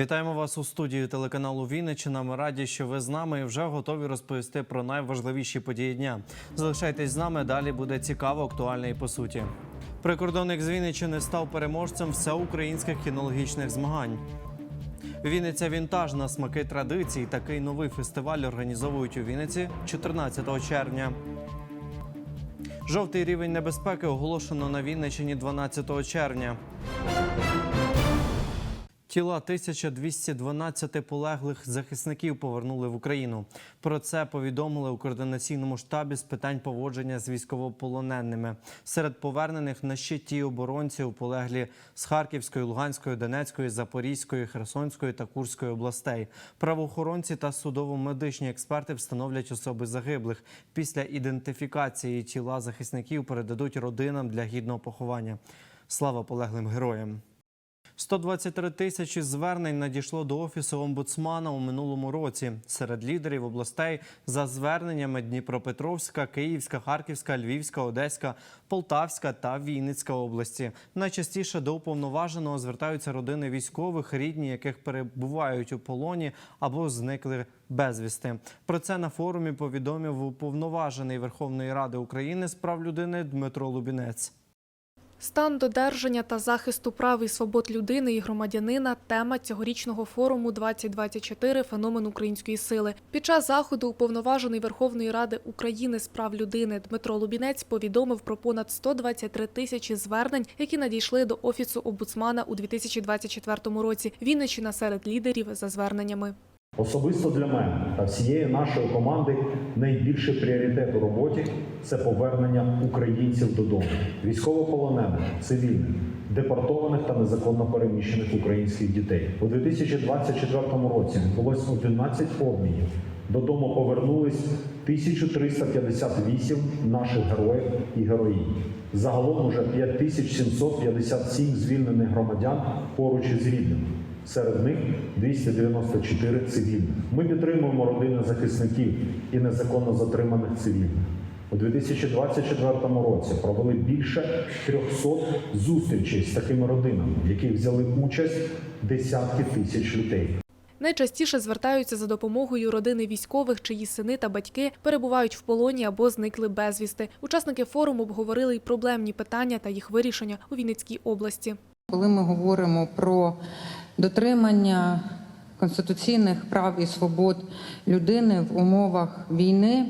Вітаємо вас у студії телеканалу Вінниччина. Ми раді, що ви з нами і вже готові розповісти про найважливіші події дня. Залишайтесь з нами. Далі буде цікаво, актуально і по суті. Прикордонник з Вінниччини став переможцем всеукраїнських кінологічних змагань. Вінниця Вінтаж на смаки традицій. Такий новий фестиваль організовують у Вінниці 14 червня. Жовтий рівень небезпеки оголошено на Вінниччині 12 червня. Тіла 1212 полеглих захисників повернули в Україну. Про це повідомили у координаційному штабі з питань поводження з військовополоненими. Серед повернених на щиті оборонців полеглі з Харківської, Луганської, Донецької, Запорізької, Херсонської та Курської областей. Правоохоронці та судово-медичні експерти встановлять особи загиблих. Після ідентифікації тіла захисників передадуть родинам для гідного поховання. Слава полеглим героям! 123 тисячі звернень надійшло до офісу омбудсмана у минулому році. Серед лідерів областей за зверненнями Дніпропетровська, Київська, Харківська, Львівська, Одеська, Полтавська та Вінницька області. Найчастіше до уповноваженого звертаються родини військових, рідні яких перебувають у полоні або зникли безвісти. Про це на форумі повідомив уповноважений Верховної Ради України з прав людини Дмитро Лубінець. Стан додержання та захисту прав і свобод людини і громадянина тема цьогорічного форуму 2024 феномен української сили. Під час заходу уповноважений Верховної Ради України з прав людини Дмитро Лубінець повідомив про понад 123 тисячі звернень, які надійшли до офісу омбудсмана у 2024 році. Вінниччина серед лідерів за зверненнями. Особисто для мене та всієї нашої команди найбільший пріоритет у роботі це повернення українців додому, військовополонених, цивільних, депортованих та незаконно переміщених українських дітей. У 2024 році відбулось 11 обмінів. Додому повернулись 1358 наших героїв і героїнь. Загалом уже 5757 звільнених громадян поруч із рідними. Серед них 294 цивільних. Ми підтримуємо родини захисників і незаконно затриманих цивільних. У 2024 році провели більше 300 зустрічей з такими родинами, в яких взяли участь десятки тисяч людей. Найчастіше звертаються за допомогою родини військових, чиї сини та батьки перебувають в полоні або зникли безвісти. Учасники форуму обговорили й проблемні питання та їх вирішення у Вінницькій області. Коли ми говоримо про дотримання конституційних прав і свобод людини в умовах війни,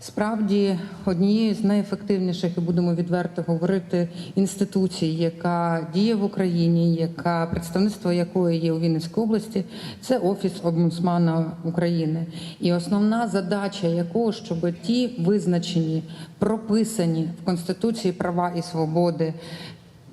справді однією з найефективніших, і будемо відверто говорити, інституцій, яка діє в Україні, яка представництво якої є у Вінницькій області, це офіс омбудсмана України. І основна задача якого, щоб ті визначені, прописані в Конституції права і свободи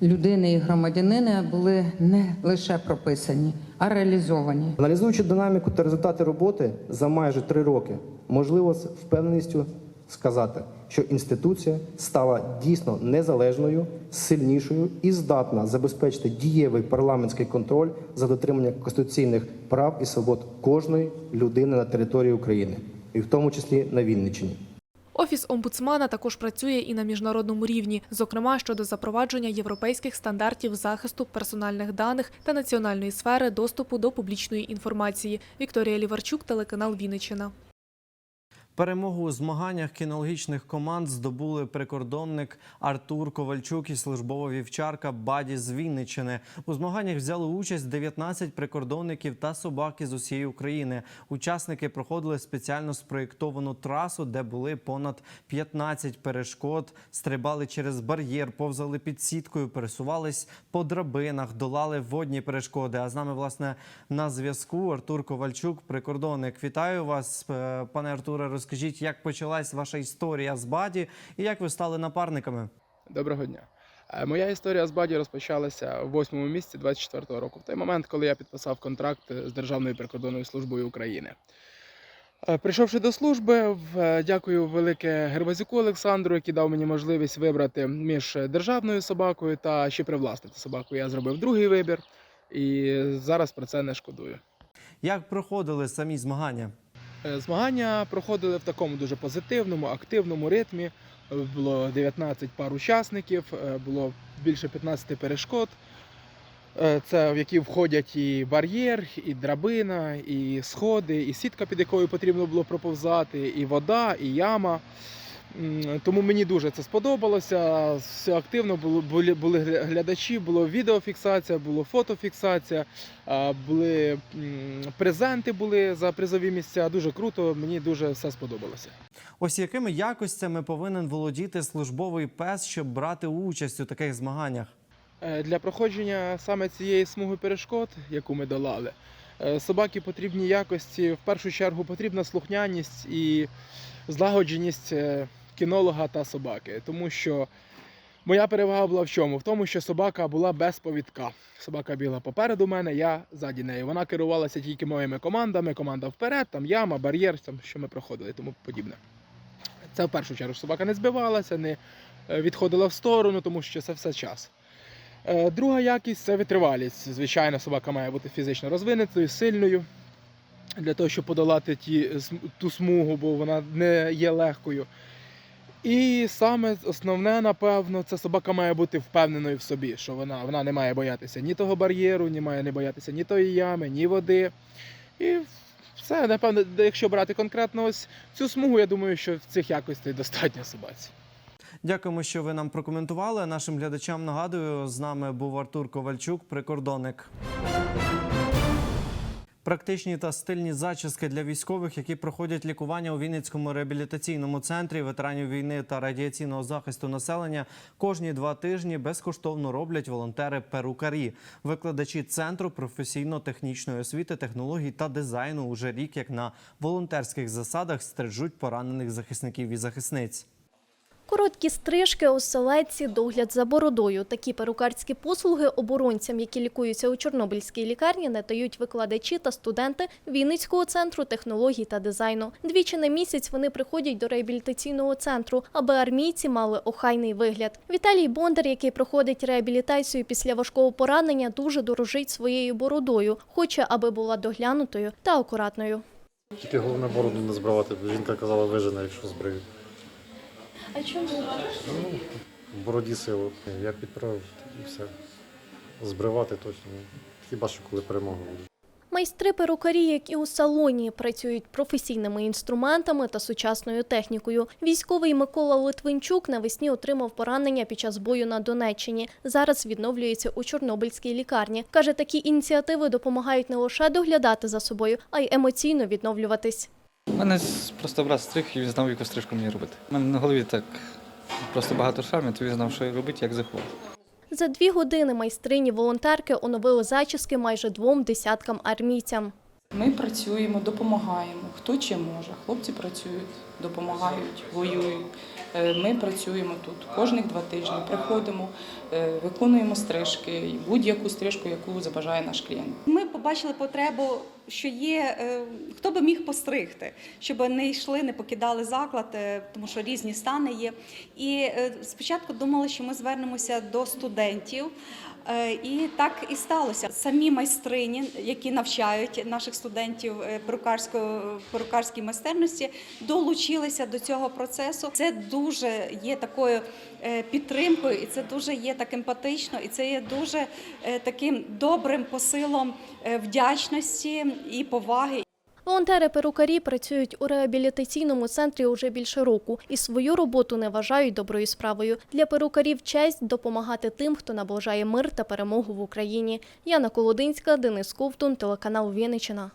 людини і громадянина були не лише прописані, а реалізовані. Аналізуючи динаміку та результати роботи за майже три роки, можливо з впевненістю сказати, що інституція стала дійсно незалежною, сильнішою і здатна забезпечити дієвий парламентський контроль за дотримання конституційних прав і свобод кожної людини на території України, і в тому числі на Вінниччині. Офіс омбудсмана також працює і на міжнародному рівні, зокрема щодо запровадження європейських стандартів захисту персональних даних та національної сфери доступу до публічної інформації. Вікторія Ліварчук, телеканал Вінниччина. Перемогу у змаганнях кінологічних команд здобули прикордонник Артур Ковальчук і службова вівчарка Баді з Вінниччини. У змаганнях взяли участь 19 прикордонників та собаки з усієї України. Учасники проходили спеціально спроєктовану трасу, де були понад 15 перешкод, стрибали через бар'єр, повзали під сіткою, пересувались по драбинах, долали водні перешкоди. А з нами, власне, на зв'язку Артур Ковальчук, прикордонник. Вітаю вас, е, пане Артуре. Розкажіть, як почалась ваша історія з Баді і як ви стали напарниками? Доброго дня. Е, Моя історія з Баді розпочалася в восьмому місяці 24-го року, в той момент, коли я підписав контракт з Державною прикордонною службою України. Е, Прийшовши до служби, дякую велике Гервазюку Олександру, який дав мені можливість вибрати між державною собакою та ще привласнити собаку. Я зробив другий вибір і зараз про це не шкодую. Як проходили самі змагання? Е, Змагання проходили в такому дуже позитивному, активному ритмі. Було 19 пар учасників, е, було більше 15 перешкод. Е, Це в які входять і бар'єр, і драбина, і сходи, і сітка, під якою потрібно було проповзати, і вода, і яма. Тому мені дуже це сподобалося. Все активно було, були, були глядачі, було відеофіксація, було фотофіксація, були презенти були за призові місця. Дуже круто, мені дуже все сподобалося. Ось якими якостями повинен володіти службовий пес, щоб брати участь у таких змаганнях? Е, Для проходження саме цієї смуги перешкод, яку ми долали, е, собаки потрібні якості. В першу чергу потрібна слухняність і злагодженість е, кінолога та собаки. Тому що моя перевага була в чому? В тому, що собака була без повідка. Собака бігла попереду мене, я ззаді неї. Вона керувалася тільки моїми командами. Команда вперед, там яма, бар'єр, там, що ми проходили, тому подібне. Це в першу чергу собака не збивалася, не е, відходила в сторону, тому що це все час. Е, Друга якість це витривалість. Звичайно, собака має бути фізично розвинутою, сильною для того, щоб подолати ті, ту смугу, бо вона не є легкою. І саме основне, напевно, це собака має бути впевненою в собі, що вона, вона не має боятися ні того бар'єру, ні має не боятися ні тої ями, ні води. І все, напевно, якщо брати конкретно ось цю смугу, я думаю, що цих якостей достатньо собаці. Дякуємо, що ви нам прокоментували. Нашим глядачам нагадую, з нами був Артур Ковальчук, прикордонник. Практичні та стильні зачіски для військових, які проходять лікування у Вінницькому реабілітаційному центрі ветеранів війни та радіаційного захисту населення, кожні два тижні безкоштовно роблять волонтери-перукарі, викладачі центру професійно-технічної освіти, технологій та дизайну уже рік, як на волонтерських засадах стрижуть поранених захисників і захисниць. Короткі стрижки, оселедці, догляд за бородою. Такі перукарські послуги оборонцям, які лікуються у Чорнобильській лікарні, надають викладачі та студенти Вінницького центру технологій та дизайну. Двічі на місяць вони приходять до реабілітаційного центру, аби армійці мали охайний вигляд. Віталій Бондар, який проходить реабілітацію після важкого поранення, дуже дорожить своєю бородою, хоче, аби була доглянутою та акуратною. Тільки головне бороду не збривати, бо жінка казала вижене, якщо збрию. А чому? В бороді силу. Я підправив і все. Збривати точно. Хіба що коли перемога буде. Майстри перукарі, як і у салоні, працюють професійними інструментами та сучасною технікою. Військовий Микола Литвинчук навесні отримав поранення під час бою на Донеччині. Зараз відновлюється у Чорнобильській лікарні. Каже, такі ініціативи допомагають не лише доглядати за собою, а й емоційно відновлюватись. У мене просто брат стриг і він знав, яку стрижку мені робити. У мене на голові так просто багато шрамів, то він знав, що робити, як заховати. За дві години майстрині волонтерки оновили зачіски майже двом десяткам армійцям. Ми працюємо, допомагаємо. Хто чим може. Хлопці працюють, допомагають, воюють. Е, Ми працюємо тут кожних два тижні. Приходимо, виконуємо стрижки, будь-яку стрижку, яку забажає наш клієнт. Ми побачили потребу, що є е, хто би міг постригти, щоб не йшли, не покидали заклад, е, тому що різні стани є. І е, спочатку думали, що ми звернемося до студентів. Е, І так і сталося. Самі майстрині, які навчають наших студентів е, перукарської майстерності, долучилися до цього процесу. Це дуже є такою е, підтримкою, і це дуже є так емпатично, і це є дуже е, таким добрим посилом е, вдячності і поваги. Волонтери-перукарі працюють у реабілітаційному центрі уже більше року і свою роботу не вважають доброю справою. Для перукарів честь допомагати тим, хто наближає мир та перемогу в Україні. Яна Колодинська, Денис Ковтун, телеканал Вінниччина.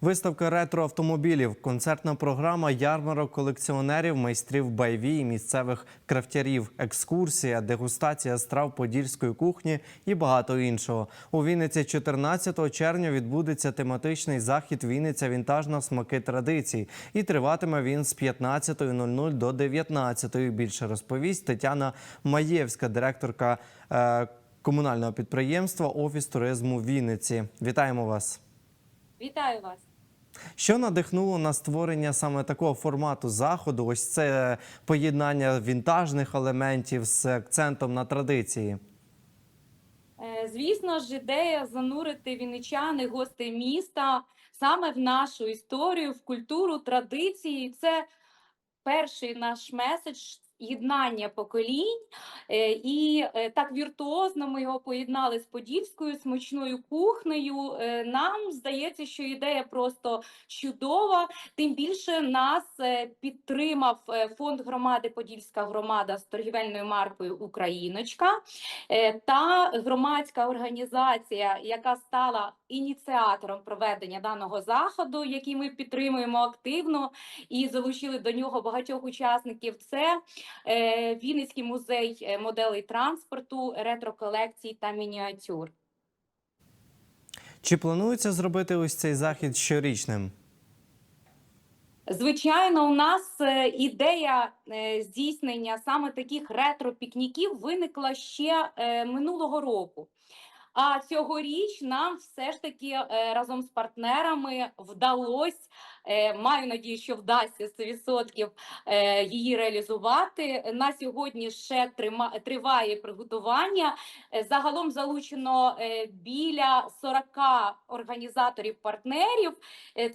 Виставка ретро-автомобілів, концертна програма ярмарок колекціонерів, майстрів байві і місцевих крафтярів, екскурсія, дегустація страв подільської кухні і багато іншого. У Вінниці 14 червня відбудеться тематичний захід Вінниця Вінтажна смаки традицій. І триватиме він з 15.00 до 19.00. Більше розповість Тетяна Маєвська, директорка е, комунального підприємства Офіс туризму Вінниці. Вітаємо вас. Вітаю вас. Що надихнуло на створення саме такого формату заходу? Ось це поєднання вінтажних елементів з акцентом на традиції. Е, Звісно ж, ідея занурити вінничан і гостей міста саме в нашу історію, в культуру, традиції. Це перший наш меседж єднання поколінь, е, і е, так віртуозно ми його поєднали з подільською смачною кухнею. Е, Нам здається, що ідея просто чудова. Тим більше нас підтримав фонд громади Подільська громада з торгівельною маркою Україночка та громадська організація, яка стала ініціатором проведення даного заходу, який ми підтримуємо активно і залучили до нього багатьох учасників. Це Вінницький музей е, моделей транспорту, ретро-колекцій та мініатюр. Чи планується зробити ось цей захід щорічним? Звичайно, у нас е, ідея е, здійснення саме таких ретро-пікніків виникла ще е, минулого року. А цьогоріч нам все ж таки е, разом з партнерами вдалося, е, маю надію, що вдасться 100% е, її реалізувати. На сьогодні ще триває приготування. Загалом залучено біля 40 організаторів-партнерів.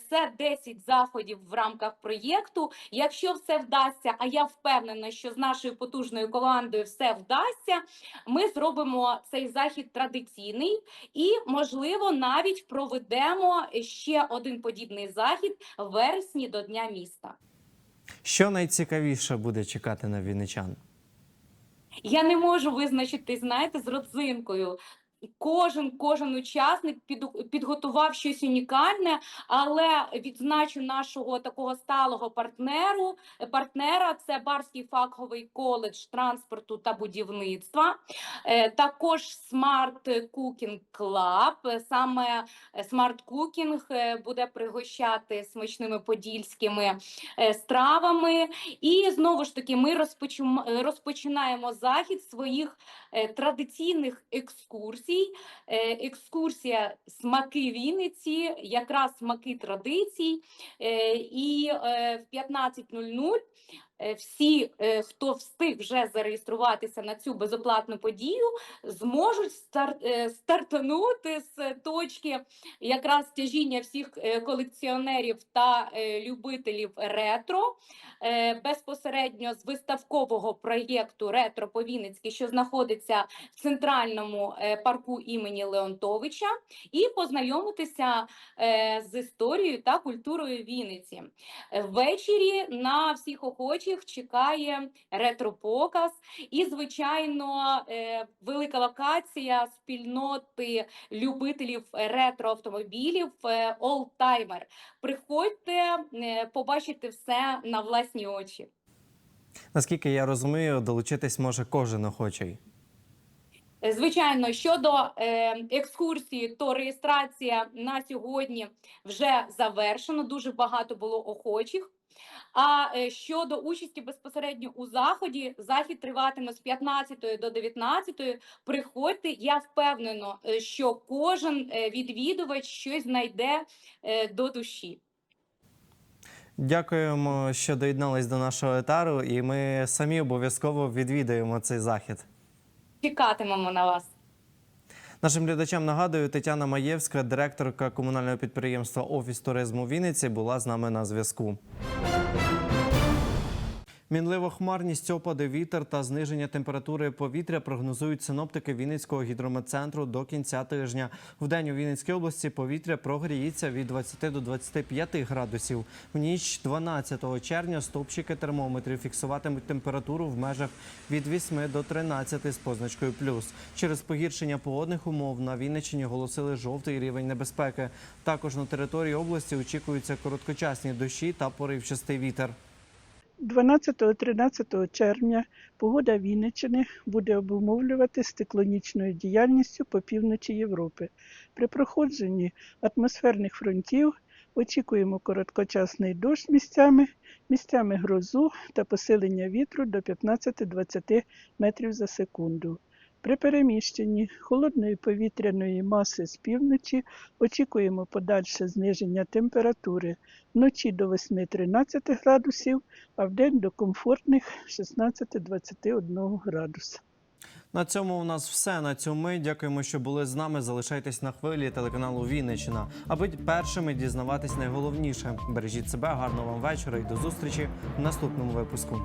Це 10 заходів в рамках проєкту. Якщо все вдасться, а я впевнена, що з нашою потужною командою все вдасться, ми зробимо цей захід традиційний і, можливо, навіть проведемо ще один подібний захід в вересні до Дня міста. Що найцікавіше буде чекати на вінничан? Я не можу визначити, знаєте, з родзинкою. Кожен кожен учасник піду- підготував щось унікальне, але відзначу нашого такого сталого партнеру. Партнера це Барський фаховий коледж транспорту та будівництва. Е, Також Smart Cooking Club. Саме Smart Cooking е, буде пригощати смачними подільськими е, стравами. І знову ж таки, ми розпочинаємо захід своїх традиційних екскурсій. Е, Екскурсія смаки Вінниці, якраз смаки традицій. Е, І е, в 15.00 е, всі, е, хто встиг вже зареєструватися на цю безоплатну подію, зможуть е, стартанути з точки якраз тяжіння всіх е, колекціонерів та е, любителів ретро е, безпосередньо з виставкового проєкту Ретро по Вінницьки, що знаходиться в центральному е, парку імені Леонтовича, і познайомитися е, з історією та культурою Вінниці. Е, Ввечері на всіх охочих чекає ретро-показ і, звичайно, е, велика локація спільноти любителів ретро-автомобілів е, Приходьте е, побачити все на власні очі. Наскільки я розумію, долучитись може кожен охочий. Звичайно, щодо е, екскурсії, то реєстрація на сьогодні вже завершено. Дуже багато було охочих. А е, щодо участі безпосередньо у заході, захід триватиме з 15 до 19. Приходьте. Я впевнена, е, що кожен е, відвідувач щось знайде до душі. Дякуємо, що доєднались до нашого етару, і ми самі обов'язково відвідаємо цей захід. Чекатимемо на вас. Нашим глядачам нагадую, Тетяна Маєвська, директорка комунального підприємства Офіс туризму Вінниці, була з нами на зв'язку. Мінлива хмарність, опади, вітер та зниження температури повітря прогнозують синоптики Вінницького гідрометцентру до кінця тижня. В день у Вінницькій області повітря прогріється від 20 до 25 градусів. В ніч 12 червня стовпчики термометрів фіксуватимуть температуру в межах від 8 до 13 з позначкою плюс. Через погіршення погодних умов на Вінниччині оголосили жовтий рівень небезпеки. Також на території області очікуються короткочасні дощі та поривчастий вітер. 12-13 червня погода Вінниччини буде обумовлювати циклонічною діяльністю по півночі Європи. При проходженні атмосферних фронтів очікуємо короткочасний дощ місцями, місцями грозу та посилення вітру до 15-20 метрів за секунду. При переміщенні холодної повітряної маси з півночі очікуємо подальше зниження температури вночі до 8-13 градусів, а вдень до комфортних 16-21 градуса. На цьому у нас все. На цю мить. Дякуємо, що були з нами. Залишайтесь на хвилі телеканалу Вінниччина, аби першими дізнаватись найголовніше. Бережіть себе, гарного вам вечора і до зустрічі в наступному випуску.